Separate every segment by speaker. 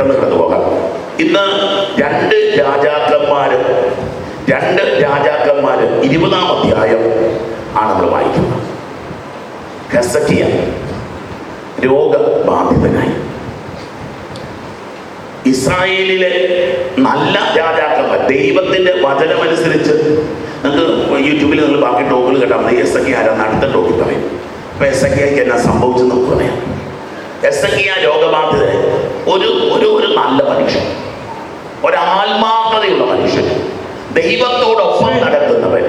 Speaker 1: പെട്ടെന്ന് കടന്നു പോകാം ഇന്ന് രണ്ട് രാജാക്കന്മാരും രണ്ട് രാജാക്കന്മാര് ഇരുപതാം അധ്യായം ആണ് നമ്മൾ വായിക്കുന്നത്. രോഗബാധിതനായി. ഇസ്രായേലിലെ നല്ല രാജാക്കന്മാർ ദൈവത്തിന്റെ വചനമനുസരിച്ച് നിങ്ങൾക്ക് യൂട്യൂബിൽ നിങ്ങൾ ബാക്കി ടോക്കുകൾ കേട്ടാൽ മതി. എസ് എ ആരാന്ന് അടുത്ത ടോക്കിൽ പറയും. അപ്പൊ എസ് ഒക്കെ എന്നാ സംഭവിച്ചെന്ന് നമുക്ക് പറയാം. എസ് ഒക്കെ രോഗബാധിത ഒരു ഒരു ഒരു നല്ല മനുഷ്യൻ. ഒരാത്മാർത്ഥതയുള്ള മനുഷ്യൻ. ദൈവത്തോടൊപ്പം നടക്കുന്നവൻ.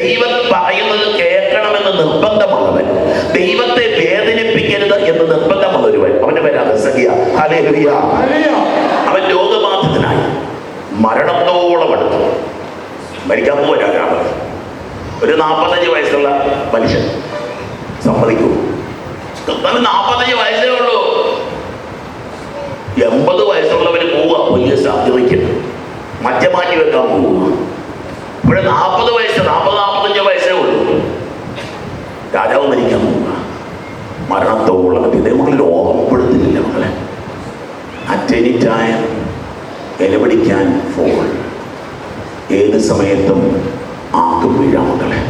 Speaker 1: ദൈവം പറയുന്നത് കേൾക്കണമെന്ന് നിർബന്ധമുള്ളവൻ. ദൈവത്തെ വേദനിപ്പിക്കരുത് എന്ന് നിർബന്ധമുള്ളൊരുവൻ. അവന്റെ പേര് അലസഖിയ ഹലേലുയ അവൻ രോഗബാധിതനായി. മരണത്തോളം അടുത്തു. മരിക്കാൻ പോരാ രാജാവ് ഒരു നാൽപ്പത്തഞ്ച് വയസ്സുള്ള മനുഷ്യൻ. സമ്മതിക്കൂ. നാൽപ്പത്തഞ്ച് വയസ്സേ ഉള്ളൂ. എൺപത് വയസ്സുള്ളവര് പോവുക വലിയ സാധ്യതയ്ക്ക്. മറ്റ മാറ്റി വെക്കാൻ പോവുക ഇവിടെ നാൽപ്പത് വയസ്സ് നാൽപ്പത് നാൽപ്പത്തഞ്ച് വയസ്സേ ഉള്ളൂ. രാജാവ് മരിക്കാൻ പോവുക മരണത്തോളം ഇതേപോലെ രോഗപ്പെടുത്തില്ല മകളെ അറ്റനിറ്റായ ഇലപിടിക്കാൻ ഫോൺ ഏത് സമയത്തും ആക്കും വീഴാം മക്കളെ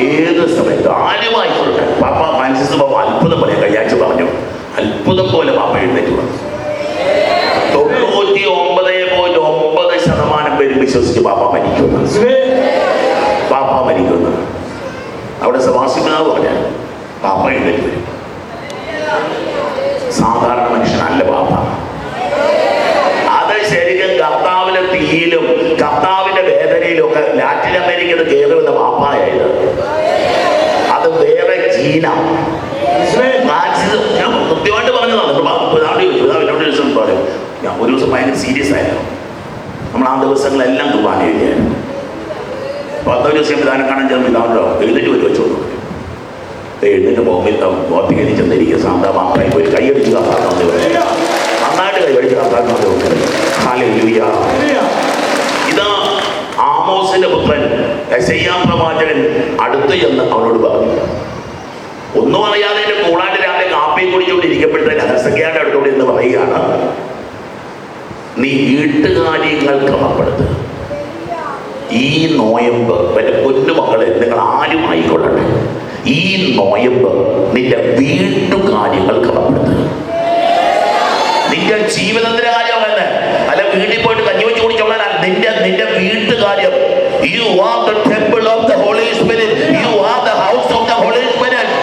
Speaker 1: ഏത് സമയത്തും ആരുമായിക്കൊള്ളട്ടെ പാപ്പ ഫ്രാൻസിസ് ബാബ അത്ഭുതം പോലെ കയ്യാഴ്ച പറഞ്ഞു അത്ഭുതം പോലെ പാപ്പ എഴുന്നേറ്റ് വന്നു തൊണ്ണൂറ്റി ഒമ്പത് പോയിന്റ് ഒമ്പത് ശതമാനം പേര് വിശ്വസിച്ച് പാപ്പ മരിക്കുന്നു. അവിടെ സവാസിമാവ് പറഞ്ഞാൽ പാപ്പ എഴുതി സാധാരണ മനുഷ്യനല്ല പാപ്പ അത് ശരിക്കും കർത്താവിന്റെ തീയിലും കർത്താവിന്റെ വേദനയിലും ഒക്കെ ലാറ്റിൻ അമേരിക്കയിൽ കേൾക്കുന്ന പാപ്പായത് അത് വേറെ ജീന. ഞാൻ കൃത്യമായിട്ട് പറഞ്ഞതാണ്. ഞാൻ ഒരു ദിവസം ഭയങ്കര സീരിയസ് ആയിരുന്നു. നമ്മൾ ആ ദിവസങ്ങളെല്ലാം കുർബാന എഴുതിയായിരുന്നു. പത്തോ ദിവസം പിതാവിനെ കാണാൻ ചെന്ന് ഇതാണല്ലോ എഴുന്നേറ്റ് വരും വെച്ചു എഴുന്നേറ്റ് പോകുമ്പോൾ ബോധികനി ചെന്നിരിക്കുക. സാന്താ മാത്രമായി പോയി കൈയടിച്ച് കാത്താക്കാൻ നന്നായിട്ട് കൈയടിച്ച് കാത്താക്കാൻ ഇതാ ആമോസിന്റെ പുത്രൻ പ്രവാചകൻ അടുത്ത് ചെന്ന് അവനോട് പറഞ്ഞു. ഒന്നും അറിയാതെ കൂടാണ്ട് രാവിലെ കാപ്പി കുടിച്ചുകൊണ്ട് ഇരിക്കപ്പെട്ട ഹസക്കിയാന്റെ അടുത്തോട് എന്ന് പറയുകയാണ്. നീ വീട്ടുകാര്യങ്ങൾ ക്രമപ്പെടുത്തുക ഈ നോയമ്പ് എന്റെ പൊന്നു മക്കളെ നിങ്ങൾ ആരും ആയിക്കൊള്ളട്ടെ. ഈ നോയമ്പ് നിന്റെ വീട്ടുകാര്യങ്ങൾ ക്രമപ്പെടുത്തുക നിന്റെ ജീവിതത്തിന്റെ കാര്യമാണ് അല്ല വീട്ടിൽ പോയിട്ട് കഞ്ഞി വെച്ച് കുടിച്ചോളാൻ. നിന്റെ നിന്റെ വീട്ടുകാര്യം you are the temple of the Holy Spirit you are the house of the Holy Spirit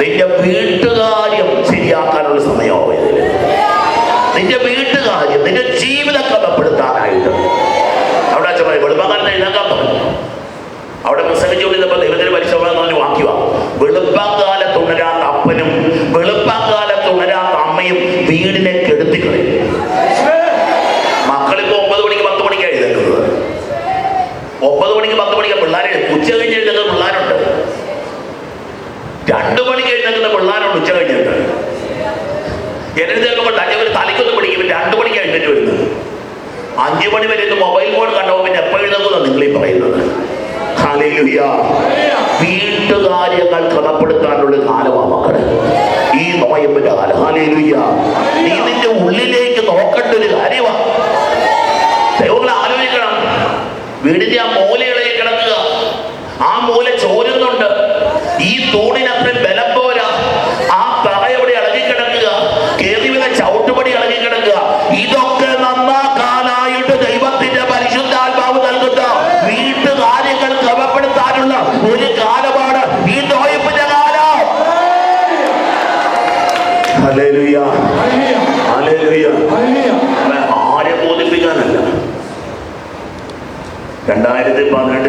Speaker 1: നിന്റെ വീട്ടുകാര്യം ശരിയാക്കാനുള്ള സമയമാവും ഇതിൽ നിന്റെ വീട്ടുകാര്യം നിന്റെ ജീവിതം ക്രമപ്പെടുത്താനായിട്ട് അവിടെ അച്ഛൻ പറയും വെളുപ്പാക്കാലത്ത് എഴുതാക്കാൻ പറഞ്ഞു അവിടെ പ്രസംഗിച്ചുകൊണ്ടിരുന്നപ്പോൾ ദൈവത്തിന് പരിശ്രമം എന്ന് പറഞ്ഞ വാക്യവാ വെളുപ്പാങ്കാലത്ത് ഉണരാത്ത അപ്പനും വെളുപ്പാങ്കാലത്ത് ഉണരാത്ത അമ്മയും വീടിനെ കെടുത്തി കളയും. മക്കളിപ്പോ ഒമ്പത് മണിക്ക് പത്ത് മണിക്കാണ് എഴുതുന്നത് ഒമ്പത് മണിക്ക് പത്ത് മണിക്ക് പിള്ളേരെ ഉച്ച കഴിഞ്ഞ് എഴുതുന്ന പിള്ളേരുണ്ട്. രണ്ടു മണിക്ക് എഴുന്നേക്കുന്ന പിള്ളേരുണ്ട് ഉച്ച കഴിഞ്ഞിട്ട് എഴുന്നേൽക്കുമ്പോൾ തന്നെ ഒരു തലയ്ക്കൊന്ന് പിടിക്കും രണ്ടു മണിക്ക് എഴുന്നേറ്റ് വരുന്നത്. അഞ്ചു മണി വരെ മൊബൈൽ ഫോൺ കണ്ടോ പിന്നെ എപ്പോൾ എഴുതുന്നതാണ് ഈ പറയുന്നത്. വീട്ടുകാര്യങ്ങൾ ക്രമപ്പെടുത്താനുള്ള കാലമാണ് നോയമ്പിന്റെ നീ നിന്റെ ഉള്ളിലേക്ക് നോക്കേണ്ട ഒരു കാര്യമാണ് ദൈവങ്ങൾ ആലോചിക്കണം. വീടിന്റെ ആ മൂലയിളകി കിടക്കുക. ആ മൂല ചോരുന്നുണ്ട്. ഈ തൂണിനത്ര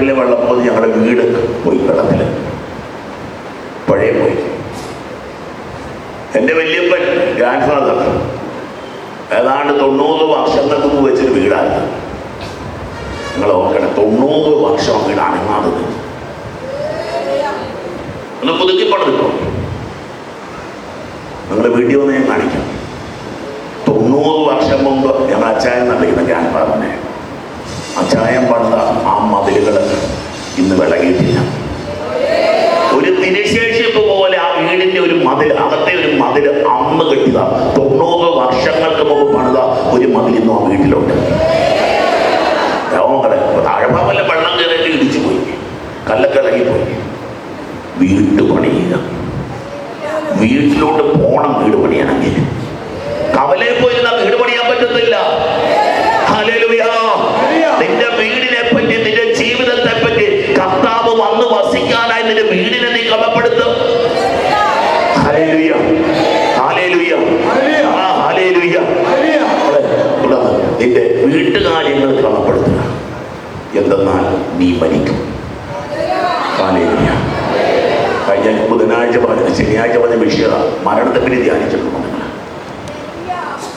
Speaker 1: നാട്ടിലെ വെള്ളം പോയി ഞങ്ങളുടെ വീട് പോയി വെള്ളത്തിൽ പഴയ പോയി. എന്റെ വല്യപ്പൻ ഗ്രാൻഡ് ഫാദർ ഏതാണ്ട് തൊണ്ണൂറ് വർഷങ്ങൾക്ക് നീ മരിക്കും. കഴിഞ്ഞ ബുധനാഴ്ച പറഞ്ഞത് ശനിയാഴ്ച പറഞ്ഞ വിഷയത. മരണത്തെ പറ്റി ധ്യാനിച്ചിട്ടുണ്ട്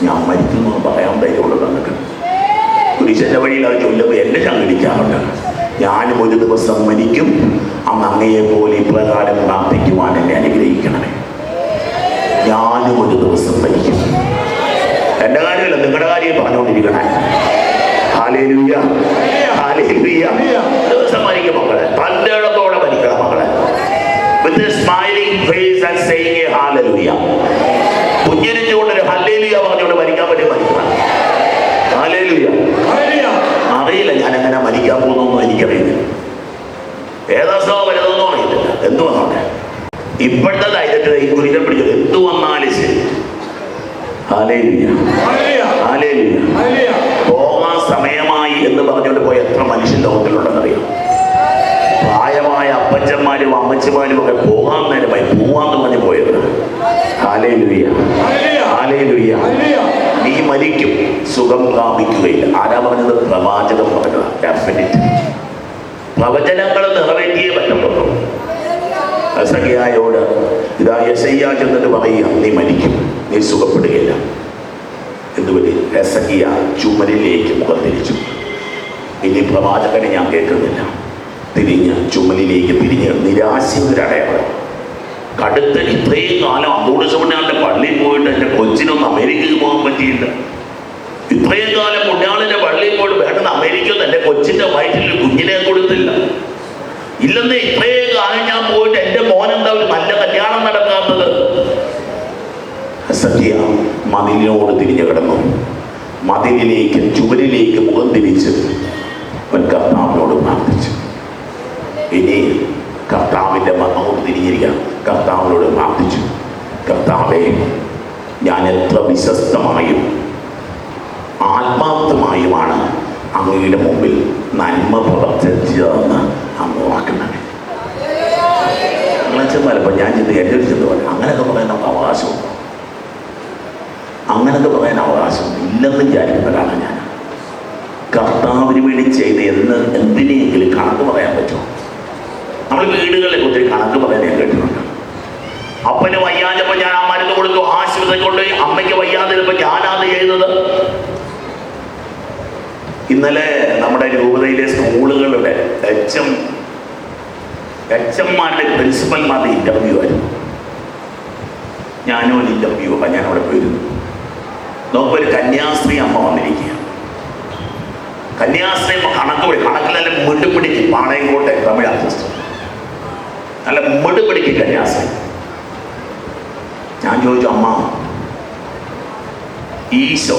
Speaker 1: ഞാൻ മരിക്കുന്നു പറയാൻ ധൈര്യമുള്ള നിങ്ങൾക്ക് കുരിശന്റെ വഴിയിൽ അത് ചൊല്ലുമ്പോൾ എന്നെ ഞാൻ വിളിക്കാറുണ്ട് ഞാനും ഒരു ദിവസം മരിക്കും. അന്ന് അങ്ങയെ പോലെ ഇപ്രകാരം പ്രാർത്ഥിക്കുവാൻ എന്നെ അനുഗ്രഹിക്കണമേ. ഞാനും ഒരു ദിവസം മരിക്കും. എന്റെ കാര്യമല്ല നിങ്ങളുടെ കാര്യം പറഞ്ഞുകൊണ്ടിരിക്കണേ. ഹാലേ മരിക്കും മക്കളെ. തന്റെ ഇടത്തോടെ മരിക്കണം മക്കളെ. With smiling face and and a hallelujah hallelujah. പുഞ്ചിരിച്ചുകൊണ്ട് ഒരു ഹല്ലേലൂയ പറഞ്ഞുകൊണ്ട് മരിക്കാൻ പറ്റി മരിക്കണം ഹാലേലൂയ അറിയില്ല ഞാൻ എങ്ങനെ മരിക്കാൻ പോകുന്നു എനിക്കറിയില്ല. ഏതാസോ വരുന്നതെന്നോ അറിയില്ല എന്തു വന്നോട്ടെ ഇപ്പോഴത്തെ ധൈര്യത്തിൽ ഈ കുരിശം പിടിച്ചത് എന്തു വന്നാലും ശരി. ഹാലേലൂയ ഹാലേലൂയ പോകാൻ സമയമായി എന്ന് പറഞ്ഞുകൊണ്ട് പോയ എത്ര മനുഷ്യൻ ലോകത്തിലുണ്ടെന്നറിയാം? പ്രായമായ അപ്പച്ചന്മാരും അമ്മച്ചമാരും ഒക്കെ പോകാൻ നേരമായി പോവാന്ന് പറഞ്ഞ് പോയത്. നീ മരിക്കും. സുഖം പ്രാപിക്കുകയില്ല. ആരാ പറഞ്ഞത്? പ്രവാചകം പറഞ്ഞതാണ് പ്രവചനങ്ങൾ നിറവേറ്റിയേ പറ്റത്തുള്ളൂ. അസഖിയായോട് ഇതാ യശയ്യ ചെന്നിട്ട് പറയുക നീ മരിക്കും. നീ സുഖപ്പെടുകയില്ല. എന്തുപറ്റി? എസഖിയ ചുമലിലേക്ക് മുഖം തിരിച്ചു. ഇനി പ്രവാചകനെ ഞാൻ കേൾക്കുന്നില്ല. തിരിഞ്ഞ് ചുമലിലേക്ക് തിരിഞ്ഞ് നിരാശയുടെ കടുത്ത ഇത്രയും കാലം അന്തോണിസമണ്ണാളുടെ പള്ളിയിൽ പോയിട്ട് എന്റെ കൊച്ചിനൊന്നും അമേരിക്കയിൽ പോകാൻ പറ്റിയില്ല. ഇത്രയും കാലം പുണ്യാളിന്റെ പള്ളിയിൽ പോയിട്ട് വേണ്ടത് അമേരിക്കയിൽ എന്റെ കൊച്ചിന്റെ വയറ്റിൽ കുഞ്ഞിനെ കൊടുത്തില്ല. ഇല്ലെന്ന് ഇത്രയും കാലം ഞാൻ പോയിട്ട് എന്റെ മോനെന്താ ഒരു നല്ല കല്യാണം നടക്കാത്തത്? സത്യ മതിലിനോട് തിരിഞ്ഞു കിടന്നു. മതിലിലേക്ക് ചുവരിലേക്ക് മുഖം തിരിച്ച്. അവൻ കർത്താവിനോട് പ്രാർത്ഥിച്ചു. ഇനി കർത്താവിന്റെ മതവും തിരിഞ്ഞിരിക്കാം കർത്താവിനോട് പ്രാർത്ഥിച്ചു. കർത്താവെ ഞാൻ എത്ര വിശ്വസ്തമായും ആത്മാർത്ഥമായുമാണ് അങ്ങയുടെ മുമ്പിൽ നന്മ പ്രവർത്തിച്ചതെന്ന് അങ്ങ് ഓർക്കുന്നത് അങ്ങനെ ചെന്നാലിപ്പോൾ ഞാൻ ചെന്ന് എന്റെ ഒരു ചെന്ന് പറഞ്ഞു അങ്ങനെയൊക്കെ പറയാൻ നമുക്ക് അവകാശമുണ്ടോ? അങ്ങനെയൊക്കെ പറയാൻ അവകാശം ഇല്ലെന്ന് വിചാരിക്കുന്നവരാണ് ഞാൻ കർത്താവിന് വേണ്ടി ചെയ്ത് എന്ന് എന്തിനെയെങ്കിലും കണക്ക് പറയാൻ പറ്റുമോ? നമ്മൾ വീടുകളെ ഒത്തിരി കണക്ക് പറയാൻ ഞാൻ കേട്ടിട്ടുണ്ട്. അപ്പന് വയ്യാഞ്ഞപ്പോൾ ഞാൻ ആ മരുന്ന് കൊടുത്തു ആശുപത്രി കൊണ്ട് അമ്മയ്ക്ക് വയ്യാതിരുമ്പോൾ ഞാനാണ് ചെയ്തത്. ഇന്നലെ നമ്മുടെ രൂപതയിലെ സ്കൂളുകളുടെ എച്ച് എം എച്ച് എമ്മാരുടെ പ്രിൻസിപ്പൽമാരുടെ ഇന്റർവ്യൂ ആയിരുന്നു. ഞാനും ഒരു ഇന്റർവ്യൂ അപ്പം ഞാൻ അവിടെ പോയിരുന്നു നോക്കൊരു കന്യാസ്ത്രീ അമ്മ വന്നിരിക്കുക കന്യാസ്ത്രീ കണക്ക് പിടി കണക്കിലല്ല മിടുപിടിക്ക് പാളയംകോട്ടെ തമിഴ് ആർട്ടിസ്റ്റ് നല്ല മിടുപിടിക്ക് കന്യാസ്ത്രീ. ഞാൻ ചോദിച്ചു അമ്മ ഈശോ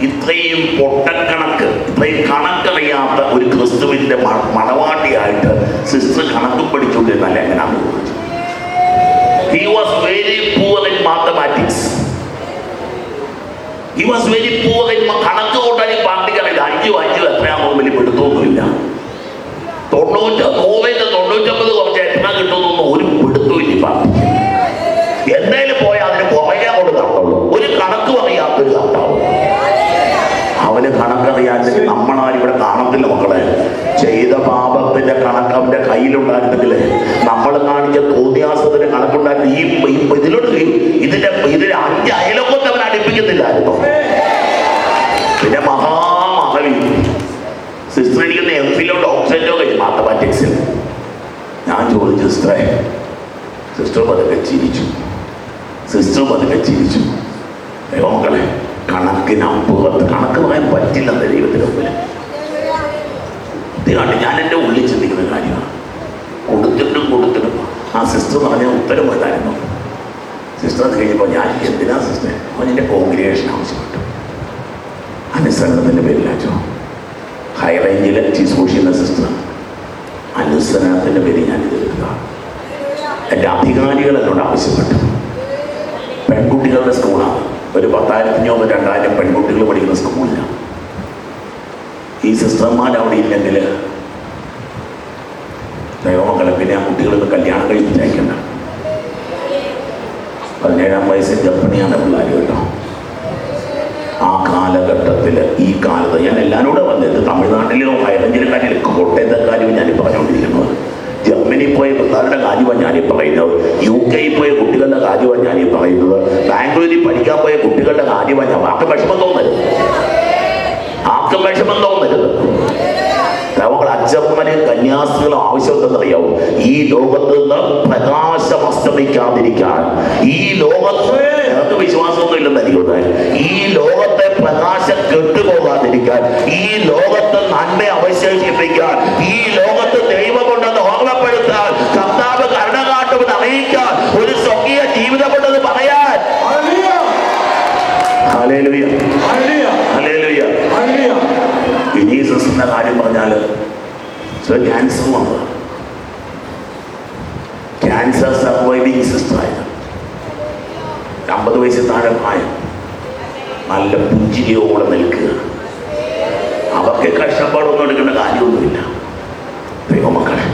Speaker 1: ഇത്രയും പൊട്ടക്കണക്ക് ഇത്രയും കണക്കറിയാത്ത ഒരു ക്രിസ്തുവിന്റെ മ- മണവാട്ടിയായിട്ട് സിസ്റ്റർ കണക്കും പഠിച്ചുകൊണ്ടിരുന്നല്ല എങ്ങനെയാണെന്ന് ചോദിച്ചു. He was very poor in mathematics he was very poor കണക്ക് കൂട്ടാൻ ഈ പാർട്ടിക്കറിയില്ല അഞ്ചു അഞ്ചു എത്രയാണെന്ന് വലിയ പിടുത്തമൊന്നുമില്ല തൊണ്ണൂറ്റ് നൂറിന്റെ തൊണ്ണൂറ്റൊമ്പത് കുറച്ച് എത്ര കിട്ടുമെന്നൊന്നും ഒരു പിടുത്തവും ഇല്ല പാർട്ടിക്ക്. എന്തായാലും പോയാൽ അതിന് പുറകെ കൊണ്ട് നടത്തുള്ളൂ ഒരു കണക്കും അറിയാത്തൊരു കർത്താവ് അവന് കണക്കറിയാൻ നമ്മളാരും ഇവിടെ കാണത്തില്ല മക്കളെ. ചെയ്ത പാപത്തിന്റെ കണക്ക് അവന്റെ കയ്യിലുണ്ടായിരുന്നെങ്കിൽ നമ്മൾ കാണിച്ച തോന്നിയാസത്തിന് ഈ ഇതിലോട്ട് ഇതിന്റെ ഇതിന്റെ അഞ്ച് അയലൊക്കത്തെ അവൻ അടുപ്പിക്കുന്നില്ലായിരുന്നു പിന്നെ മഹാമഹവി. സിസ്റ്റർ ഇരിക്കുന്ന എം ഫിലോ കഴിഞ്ഞു മാത്തമാറ്റിക്സിൽ ഞാൻ ചോദിച്ചു സിസ്റ്ററെ സിസ്റ്റർ പതുക്കെ ചിരിച്ചു. സിസ്റ്റർ പതുക്കെ ചിരിച്ചു. അയ്യോ മക്കളെ കണക്കിനപ്പുറത്ത് കണക്ക് പറയാൻ പറ്റില്ല ദൈവത്തിന് മുമ്പിൽ ഇത് കണ്ട് ഞാൻ എന്റെ ഉള്ളിൽ ആ സിസ്റ്റർ പറഞ്ഞ ഉത്തരം ഇതായിരുന്നു സിസ്റ്റർ അത് കഴിഞ്ഞപ്പോൾ ഞാൻ എന്തിനാ സിസ്റ്റർ? അവൻ എന്റെ കോൺഗ്രിഗേഷൻ ആവശ്യപ്പെട്ടു അനുസരണത്തിന്റെ പേരിലാച്ചോ ഹൈ റേഞ്ചിൽ ശുശ്രൂഷിക്കുന്ന സിസ്റ്റർ അനുസരണത്തിന്റെ പേരിൽ ഞാൻ ഇത് എന്റെ അധികാരികൾ എന്നോട് ആവശ്യപ്പെട്ടു. പെൺകുട്ടികളുടെ സ്കൂളാണ് ഒരു പത്തായിരത്തിനോ രണ്ടായിരം പെൺകുട്ടികൾ പഠിക്കുന്ന സ്കൂളിലാണ് ഈ സിസ്റ്റർമാർ അവിടെ ഇല്ലെങ്കിൽ ദൈവമക്കളെ പിന്നെ ആ കുട്ടികളൊന്ന് കല്യാണം കഴിപ്പിച്ചയക്കണ്ട പതിനേഴാം വയസ്സിൽ ഗർഭിണിയാണ് പിള്ളേർ കേട്ടോ. ആ കാലഘട്ടത്തിൽ ഈ കാലത്ത് ഞാൻ എല്ലാവരോടും വന്നത് തമിഴ്നാട്ടിലും കാര്യം കോട്ടയത്തെ കാര്യവും ഞാൻ പറഞ്ഞുകൊണ്ടിരിക്കുന്നത്. ജർമ്മനി പോയ പിള്ളേരുടെ കാര്യമാണ് ഞാനീ പറയുന്നത്. യു കെയിൽ പോയ കുട്ടികളുടെ കാര്യമാണ് ഞാൻ ഈ പറയുന്നത്. ബാംഗ്ലൂരിൽ പഠിക്കാൻ പോയ കുട്ടികളുടെ കാര്യമാണ് ഞാൻ ആർക്കും വിഷമം തോന്നരുത്. ആർക്കും വിഷമം തോന്നരുത്. നമുക്ക് അച്ഛന്മാരും കന്യാസ്ത്രീകളും ആവശ്യം എന്തെന്നറിയാവോ ഈ ലോകത്ത് നിന്ന് പ്രകാശം അസ്തമിക്കാതിരിക്കാൻ. ഈ ലോകത്ത് ഞങ്ങൾക്ക് വിശ്വാസമൊന്നും ഇല്ലെന്ന് എനിക്ക് ഈ ലോകത്തെ പ്രകാശം കെട്ടുപോകാതിരിക്കാൻ. ഈ ലോകത്ത് നന്മ അവശേഷിപ്പിക്കാൻ ഈ ലോകത്ത് ദൈവം കൊണ്ടെന്ന് ഓർമ്മപ്പെടുത്താൻ കർത്താവ് കരുണ കാട്ടുമെന്ന് അറിയിക്കാൻ ഒരു സ്വകീയ ജീവിതമുണ്ടെന്ന് പറയാൻ ഹല്ലേലൂയ ഹല്ലേലൂയ ഇനി സിസ്റ്ററിന്റെ കാര്യം പറഞ്ഞാൽ ക്യാൻസർ വന്നത് ക്യാൻസർ സർവൈവിങ് സിസ്റ്ററായിരുന്നു അമ്പത് വയസ്സിൽ താഴെ പ്രായം നല്ല പുഞ്ചിരിയോടെ നിൽക്കുക. അവർക്ക് കഷ്ടപ്പാടൊന്നും എടുക്കേണ്ട കാര്യമൊന്നുമില്ല. ദൈവമക്കളെ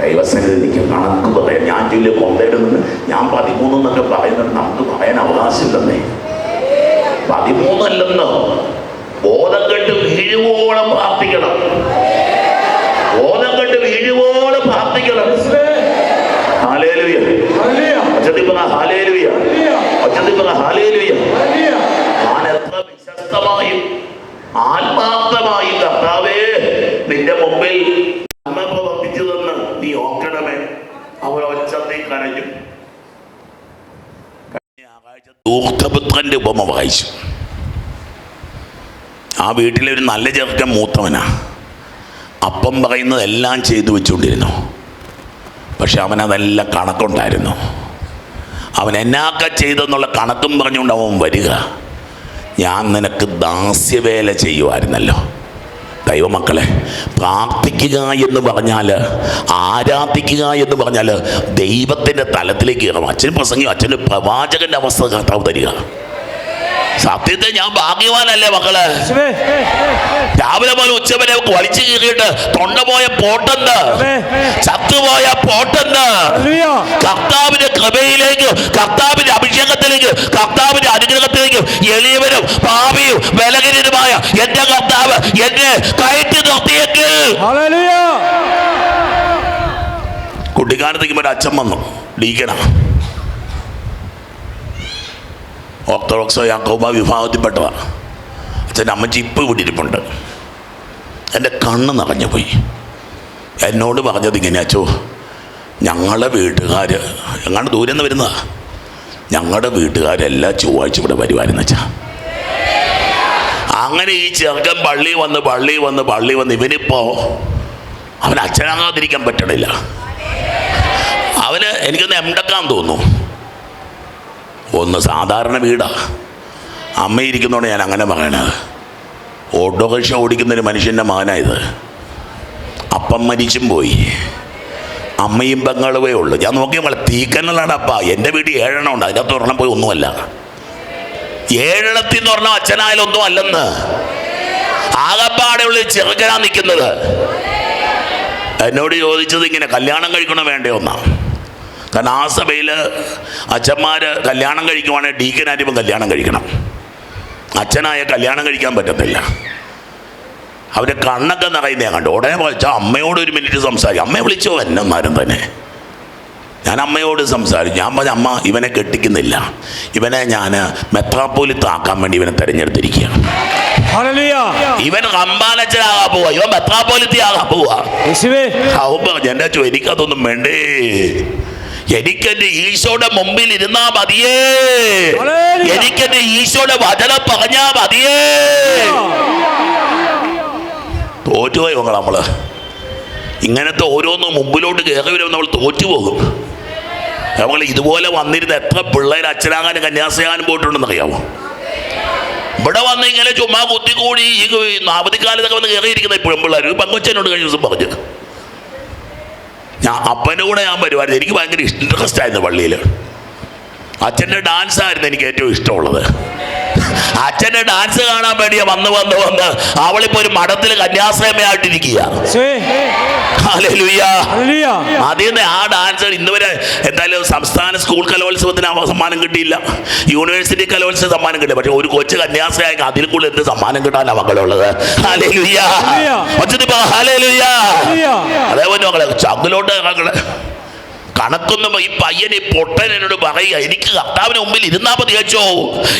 Speaker 1: ദൈവസന്നിധിക്ക് കണക്ക് പറയാം ഞാൻ ചൊല്ലിയ കൊന്തയുടെ നിന്ന് ഞാൻ പതിമൂന്നെന്നൊക്കെ പറയുന്നത് നമുക്ക് പറയാൻ അവകാശമില്ലെന്നേ. പതിമൂന്നല്ലെന്നോ. ബോധം കെട്ട് വീഴുവോളം പ്രാർത്ഥിക്കണം. കെട്ട് വീഴുവോളം പ്രാർത്ഥിക്കണം. ഹാലേലുയ. ഒച്ചത്തിൽ പറ ഹാലേലുയ. ഒച്ചത്തിൽ പറ ഹാലേലുയ. ഞാൻ എത്ര വിശ്വസ്തമായും ആത്മാർത്ഥമായും കർത്താവേ നിന്റെ മുമ്പിൽ നന്മ പ്രവർത്തിച്ചതെന്ന് നീ ഓർക്കണമേ. അവൾ ഒച്ചത്തിൽ കരഞ്ഞു. ദൂർത്തപുത്രന്റെ ഉപമ വായിച്ചു. ആ വീട്ടിലെ ഒരു നല്ല ചെറുക്കൻ മൂത്തവനാ. അപ്പം പറയുന്നത് എല്ലാം ചെയ്തു വെച്ചുകൊണ്ടിരുന്നു. പക്ഷെ അവനതെല്ലാം കണക്കുണ്ടായിരുന്നു. അവൻ എന്നാക്ക ചെയ്തെന്നുള്ള കണക്കും പറഞ്ഞുകൊണ്ട് അവൻ വരിക. ഞാൻ നിനക്ക് ദാസ്യവേല ചെയ്യുമായിരുന്നല്ലോ ദൈവമക്കളെ പ്രാർത്ഥിക്കുക എന്ന് പറഞ്ഞാൽ ആരാധിക്കുക എന്ന് പറഞ്ഞാൽ ദൈവത്തിന്റെ തലത്തിലേക്ക് കയറും അച്ഛൻ പ്രസംഗം അച്ഛന്റെ പ്രവാചകന്റെ അവസ്ഥ കർത്താവ് തരിക. സത്യത്തെ ഞാൻ ഭാഗ്യവാനല്ലേ മക്കൾ? രാവിലെ മുതൽ ഉച്ചവരെ വലിച്ചു കീറിയിട്ട് തൊണ്ട പോയ പോട്ടെന്ന്. ചത്തുപോയ പോട്ടെന്ന്. കർത്താവിന്റെ കൃപയിലേക്ക് കർത്താവിന്റെ അഭിഷേകത്തിലേക്ക് കർത്താവിന്റെ അനുഗ്രഹത്തിലേക്ക് എളിയവരും പാപിയും ബലഹീനരുമായ എന്റെ കർത്താവ് എന്നെ കയറ്റി നിർത്തിയെങ്കിൽ. കുട്ടിക്കാലത്തേക്ക് ഒരു അച്ഛൻ വന്നു. ഡീക്കണ. ഓർത്തഡോക്സോ യാക്കോബ വിഭാഗത്തിൽപ്പെട്ടതാണ് അച്ഛന്റെ അമ്മച്ചി ഇപ്പോൾ ഇവിടെ ഇരിപ്പുണ്ട്. എന്റെ കണ്ണ് നിറഞ്ഞു പോയി. എന്നോട് പറഞ്ഞത് ഇങ്ങനെ അച്ചോ ഞങ്ങളുടെ വീട്ടുകാർ എങ്ങാണ്ട് ദൂരെ നിന്ന് വരുന്നതാ? ഞങ്ങളുടെ വീട്ടുകാരെല്ലാ ചൊവ്വാഴ്ച ഇവിടെ വരുമായിരുന്നു അച്ഛാ അങ്ങനെ ഈ ചെറുക്കൻ പള്ളി വന്ന് പള്ളി വന്ന് പള്ളി വന്ന് ഇവനിപ്പോ അവൻ അച്ഛനാകാതിരിക്കാൻ പറ്റണില്ല. അവന് എനിക്കൊന്ന് എംഡക്കാൻ തോന്നുന്നു. ഒന്ന് സാധാരണ വീടാ. അമ്മയിരിക്കുന്നതുകൊണ്ട് ഞാൻ അങ്ങനെ പറയണത്. ഓടിക്കുന്ന ഒരു മനുഷ്യന്റെ മകനായത്. അപ്പം മരിച്ചും പോയി. അമ്മയും പെങ്ങളുവേ ഉള്ളു. ഞാൻ നോക്കി നമ്മളെ തീക്കന്നലാണ് അപ്പ. എന്റെ വീട്ടിൽ ഏഴെണ്ണം ഉണ്ട്. അതിനകത്ത് ഒരെണ്ണം പോയി ഒന്നുമല്ല. ഏഴെണ്ണത്തിൽ നിന്ന് പറഞ്ഞാൽ അച്ഛനായാലും ഒന്നും അല്ലെന്ന്. ആകപ്പാടെയുള്ള ചെറുക്കനാ നിൽക്കുന്നത്. എന്നോട് ചോദിച്ചത് ഇങ്ങനെ കല്യാണം കഴിക്കണം വേണ്ടേ എന്നാ. കാരണം ആ സഭയിൽ അച്ഛന്മാർ കല്യാണം കഴിക്കുവാണെങ്കിൽ ഡീക്കനായിട്ട് ഇപ്പം കല്യാണം കഴിക്കണം. അച്ഛനായ കല്യാണം കഴിക്കാൻ പറ്റത്തില്ല. അവരെ കണ്ണൊക്കെ നിറയുന്നേ കണ്ടു. ഉടനെ വിളിച്ചാൽ അമ്മയോട് ഒരു മിനിറ്റ് സംസാരിക്കും. അമ്മയെ വിളിച്ചോ എന്നമാരും തന്നെ. ഞാൻ അമ്മയോട് സംസാരിച്ചു. ഞാൻ പറഞ്ഞ അമ്മ ഇവനെ കെട്ടിക്കുന്നില്ല. ഇവനെ ഞാൻ മെത്രാപ്പോലിത്താക്കാൻ വേണ്ടി ഇവനെ തിരഞ്ഞെടുത്തിരിക്കുകയാണ്. ഇവൻ റമ്പാലച്ചനാകാൻ പോവാ. ഇവൻ മെത്രാപ്പോലിത്തിയാകാൻ പോവാ. എന്നെ ചോ എനിക്കതൊന്നും വേണ്ടേ. എനിക്കെന്റെ ഈശോയുടെ മുമ്പിൽ ഇരുന്നാ മതിയേ. എനിക്കെന്റെ ഈശോയുടെ വചനം പറഞ്ഞാ മതിയേ. തോറ്റുപോയി പോകണം നമ്മൾ? ഇങ്ങനത്തെ ഓരോന്നും മുമ്പിലോട്ട് കയറി നമ്മൾ തോറ്റുപോകും. നമ്മൾ ഇതുപോലെ വന്നിരുന്ന എത്ര പിള്ളേർ അച്ഛനാകാനും കന്യാസയാകാനും പോയിട്ടുണ്ടെന്ന് അറിയാമോ ഇവിടെ വന്ന് ഇങ്ങനെ ചുമ്മാ കുത്തിക്കൂടി ഈ അവധിക്കാലത്തൊക്കെ വന്ന് കയറിയിരിക്കുന്ന ഇപ്പോഴും പിള്ളേർ പങ്കുവച്ചനോട് കഴിഞ്ഞ ദിവസം പറഞ്ഞു. ഞാൻ അപ്പന്റെ കൂടെ ഞാൻ വരുമായിരുന്നു. എനിക്ക് ഭയങ്കര ഇൻട്രസ്റ്റ് ആയിരുന്നു പള്ളിയിൽ അച്ഛന്റെ ഡാൻസ് ആയിരുന്നു എനിക്ക് ഏറ്റവും ഇഷ്ടമുള്ളത്. അച്ഛന്റെ ഡാൻസ് കാണാൻ വേണ്ടിയ വന്ന് വന്ന് വന്ന് അവളിപ്പോ ഒരു മഠത്തിൽ കന്യാശ്രമയായിട്ടിരിക്കുക അതിൽ നിന്ന് ആ ഡാൻസ് ഇന്ന് വരെ എന്തായാലും സംസ്ഥാന സ്കൂൾ കലോത്സവത്തിന് ആ സമ്മാനം കിട്ടിയില്ല. യൂണിവേഴ്സിറ്റി കലോത്സവ സമ്മാനം കിട്ടി പക്ഷെ ഒരു കൊച്ചു കന്യാസയായി അതിൽ കൂടുതൽ എന്ത് സമ്മാനം കിട്ടാനാ മക്കളുള്ളത്. അതേപോലെ മക്കളെ ചങ്കിലോട്ട് മക്കളെ. കണക്കൊന്നും ഈ പയ്യൻ ഈ പൊട്ടൻ എന്നോട് പറയുക. എനിക്ക് കർത്താവിന് മുമ്പിൽ ഇരുന്നാ മതി കഴിച്ചോ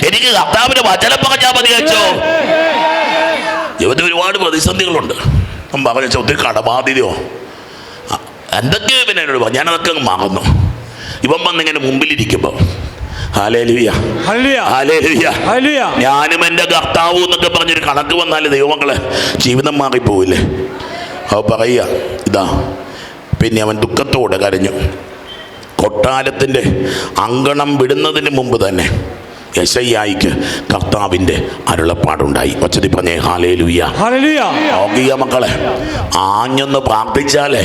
Speaker 1: എനിക്ക് കർത്താവിന് വചനം പറഞ്ഞാ മതി കഴിച്ചോ ജീവിതത്തിൽ ഒരുപാട് പ്രതിസന്ധികളുണ്ട്. പറഞ്ഞു "ചെ, ഒത്തിരി കടബാധ്യതയോ. എന്തൊക്കെയോ പിന്നെ എന്നോട് പറഞ്ഞു. ഞാനതൊക്കെ അങ്ങ് മറന്നു. ഇവൻ വന്നിങ്ങനെ മുമ്പിലിരിക്കുമ്പോൾ
Speaker 2: ഹല്ലേലൂയ.
Speaker 1: ഞാനും എന്റെ കർത്താവും എന്നൊക്കെ പറഞ്ഞൊരു കണക്ക് വന്നാൽ ദൈവങ്ങളെ ജീവിതം മാറിപ്പോവില്ലേ? അവ പറയുക ഇതാ പിന്നെ അവൻ ദുഃഖത്തോടെ കരഞ്ഞു. കൊട്ടാരത്തിന്റെ അങ്കണം വിടുന്നതിന് മുമ്പ് തന്നെ യശയ്യായിക്ക് കർത്താവിന്റെ അരുളപ്പാടുണ്ടായി. ഒച്ചതി പറഞ്ഞേ ഹാലേ ലുയ്യ
Speaker 2: ഹല്ലേലൂയ
Speaker 1: നോക്കിയ മക്കളെ ആഞ്ഞൊന്ന് പ്രാർത്ഥിച്ചാലേ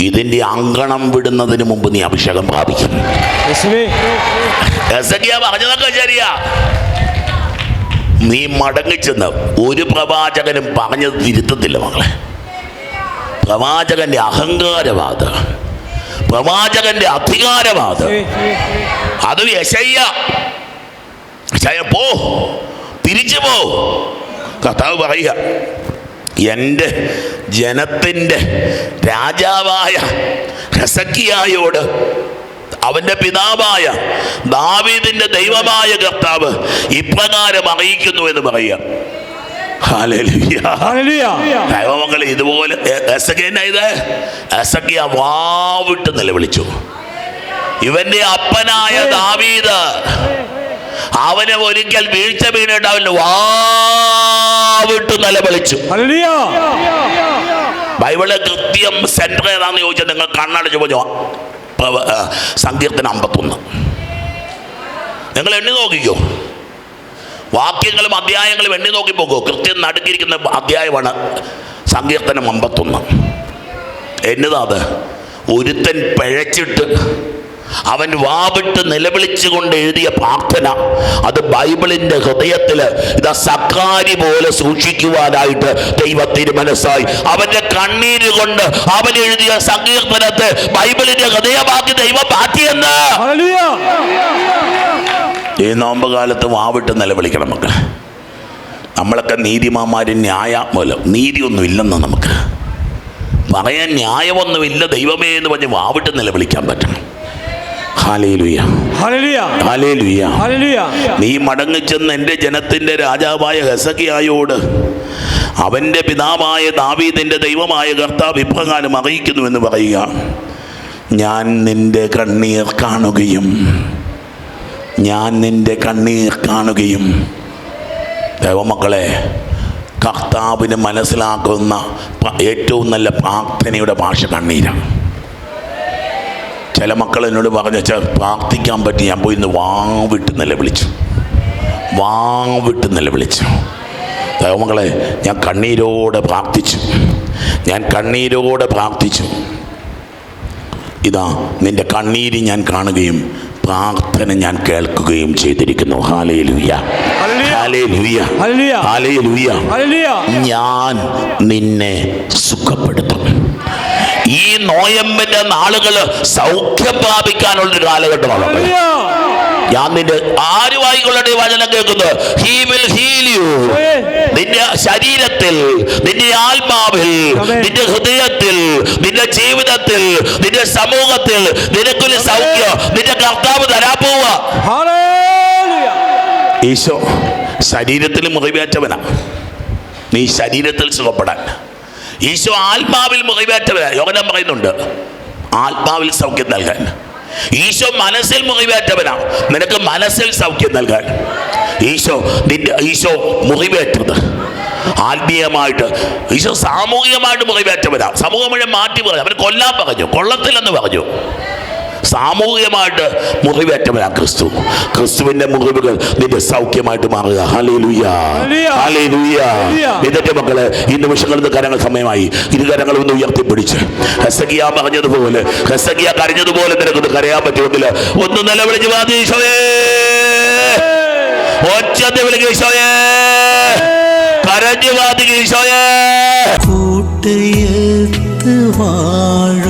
Speaker 1: ഇതിന്റെ അങ്കണം വിടുന്നതിന് മുമ്പ് നീ അഭിഷേകം പ്രാപിക്കും. പറഞ്ഞതൊക്കെ ശരിയാ. നീ മടങ്ങിച്ചെന്ന് ഒരു പ്രവാചകനും പറഞ്ഞത് തിരുത്തത്തില്ല മക്കളെ. പ്രവാചകന്റെ അഹങ്കാരവാദ. പ്രവാചകന്റെ അധികാരവാദ. അത് യശയ്യ. പോ. തിരിച്ചു പോ. കഥാവ് പറയുക എന്റെ ജനത്തിന്റെ രാജാവായ ഹസക്കിയായോട് അവന്റെ പിതാവായ ദാവീദിന്റെ ദൈവമായ കർത്താവ് ഇപ്രകാരം അറിയിക്കുന്നു എന്ന് പറയുക. ഇതുപോലെ വാവിട്ട് നിലവിളിച്ചു. ഇവന്റെ അപ്പനായ ദാവീദ് അവനെ ഒരിക്കൽ വീഴ്ച വീണിട്ട് അവന് വാവിട്ട് നിലവിളിച്ചു. ബൈബിൾ കൃത്യം സെന്റർ ഏതാന്ന് ചോദിച്ചാൽ നിങ്ങൾ കണ്ണടച്ച് പോയോ സങ്കീർത്തനം അമ്പത്തൊന്ന്. നിങ്ങൾ എണ്ണി നോക്കിക്കോ. വാക്യങ്ങളും അധ്യായങ്ങളും എണ്ണി നോക്കി പോകൂ. കൃത്യം നടുക്കിയിരിക്കുന്ന അധ്യായമാണ് സങ്കീർത്തനം അമ്പത്തൊന്ന്. എന്നതാ അത്? ഒരുത്തൻ പിഴച്ചിട്ട് അവൻ വാവിട്ട് നിലവിളിച്ചുകൊണ്ട് എഴുതിയ പ്രാർത്ഥന അത് ബൈബിളിന്റെ ഹൃദയത്തിൽ ഇതാ സക്കാരി പോലെ സൂക്ഷിക്കുവാനായിട്ട് ദൈവത്തിന് മനസ്സായി അവന്റെ കണ്ണീര് കൊണ്ട് അവൻ എഴുതിയ സങ്കീർത്തനത്തെ ബൈബിളിന്റെ ഹൃദയമാക്കി ദൈവം മാറ്റിയെന്ന്. ഈ നോമ്പ് കാലത്ത് വാവിട്ട് നിലവിളിക്കണം നമുക്ക്. നമ്മളൊക്കെ നീതിമാന്മാരും ന്യായ മൂലം. നീതിയൊന്നും ഇല്ലെന്ന് നമുക്ക്. പറയാൻ ന്യായമൊന്നുമില്ല ദൈവമേ എന്ന് പറഞ്ഞ് വാവിട്ട് നിലവിളിക്കാൻ പറ്റണം. നീ മടങ്ങിച്ചെന്ന് എന്റെ ജനത്തിന്റെ രാജാവായ ഹെസക്കിയായോട് അവന്റെ പിതാവായ ദാവീദിന്റെ ദൈവമായ കർത്താവ് ഇപ്രകാരം അറിയിക്കുന്നുവെന്ന് പറയുക. ഞാൻ നിന്റെ കണ്ണീർ കാണുകയും ഞാൻ നിന്റെ കണ്ണീർ കാണുകയും ദൈവമക്കളെ കർത്താവിന് മനസ്സിലാക്കുന്ന ഏറ്റവും നല്ല പ്രാർത്ഥനയുടെ ഭാഷ കണ്ണീരാണ്. ചില മക്കൾ എന്നോട് പറഞ്ഞു വെച്ചാൽ പ്രാർത്ഥിക്കാൻ പറ്റി ഞാൻ പോയി ഇന്ന് വാവിട്ട് നിലവിളിച്ചു വാവിട്ട് നിലവിളിച്ചു ദൈവമക്കളെ ഞാൻ കണ്ണീരോടെ പ്രാർത്ഥിച്ചു. ഞാൻ കണ്ണീരോടെ പ്രാർത്ഥിച്ചു. ഇതാ നിന്റെ കണ്ണീര് ഞാൻ കാണുകയും പ്രാർത്ഥന ഞാൻ കേൾക്കുകയും ചെയ്തിരിക്കുന്നു. ഞാൻ നിന്നെ സുഖപ്പെടുത്തും. ഈ നോയമ്പിന്റെ നാളുകൾ സൗഖ്യം പ്രാപിക്കാനുള്ള കാലഘട്ടമാണ്. ഞാൻ നിന്റെ ആര് വായിക്കൊള്ളട്ടെ വചനം കേൾക്കുന്നത് ഹീ വിൽ ഹീൽ യു നിന്റെ ശരീരത്തിൽ നിന്റെ ആത്മാവിൽ നിന്റെ ഹൃദയത്തിൽ നിന്റെ ജീവിതത്തിൽ നിന്റെ സമൂഹത്തിൽ നിനക്കൊരു സൗഖ്യം. നിന്റെ കർത്താവ് തരാ പോവുക. ഈശോ ശരീരത്തിൽ മുറിവേറ്റവനാ. നീ ശരീരത്തിൽ സുഖപ്പെടാൻ. ഈശോ ആത്മാവിൽ മുറിവേറ്റവനാ. യോഗനം പറയുന്നുണ്ട് ആത്മാവിൽ സൗഖ്യം നൽകാൻ. ഈശോ മനസ്സിൽ മുറിവേറ്റവനാണ്. നിനക്ക് മനസ്സിൽ സൗഖ്യം നൽകാൻ. ഈശോ നിന്റെ ഈശോ മുറിവേറ്റത്. ആത്മീയമായിട്ട് ഈശോ സാമൂഹികമായിട്ട് മുറിവേറ്റവനാണ്. സമൂഹം മുഴുവൻ മാറ്റി പറഞ്ഞു അവൻ കൊല്ലാൻ പറഞ്ഞു കൊള്ളത്തില്ലെന്ന് പറഞ്ഞു. സാമൂഹികമായിട്ട് മുറിവേറ്റവനാ ക്രിസ്തു. ക്രിസ്തുവിന്റെ മുറിവുകൾ നിന്റെ സൗഖ്യമായിട്ട് മാറുക. നിന്റെ. മക്കളെ ഈ നിമിഷങ്ങളിൽ നിന്ന് കരങ്ങൾ സമയമായി. ഇരു കരങ്ങൾ ഒന്ന് ഉയർത്തിപ്പിടിച്ച്. ഹെസഗിയ പറഞ്ഞതുപോലെ ഹെസഗിയ കരഞ്ഞതുപോലെ നിനക്കൊന്ന് കരയാൻ പറ്റുമെങ്കിൽ ഒന്ന് നിലവിളിച്ച് വാദീശോയേ ഒച്ചത്തെ വിളിക്കുക ഈശോയേ. കരഞ്ഞു വാദിക ഈശോയേ.
Speaker 3: കൂട്ടയത്ത് വാഴുന്ന